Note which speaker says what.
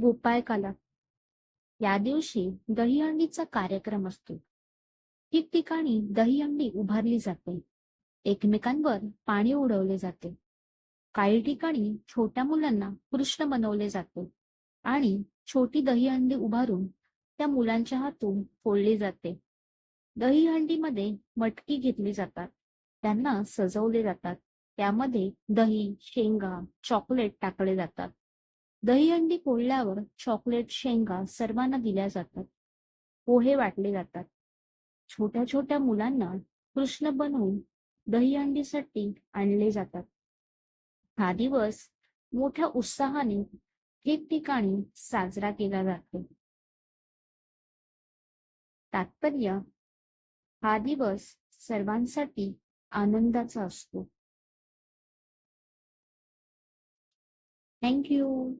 Speaker 1: गोपाळकाला. या दिवशी दहीहंडीचा कार्यक्रम असतो. ठिकठिकाणी दहीहंडी उभारली जाते. एकमेकांवर पाणी उडवले जाते. काही ठिकाणी छोट्या मुलांना कृष्ण बनवले जाते आणि छोटी दहीहंडी उभारून त्या मुलांच्या हातून फोडली जाते. दहीहंडीमध्ये मटकी घेतली जातात. त्यांना सजवले जातात. त्यामध्ये दही शेंगा चॉकलेट टाकले जातात. दहीहंडी फोडल्यावर चॉकलेट शेंगा सर्वांना दिल्या जातात. पोहे वाटले जातात. छोट्या छोट्या मुलांना कृष्ण बनवून दहीहंडीसाठी आणले जातात. हा दिवस मोठ्या उत्साहाने ठिकठिकाणी साजरा केला जातो. तात्पर्य हा दिवस सर्वांसाठी आनंदाचा असतो. थँक्यू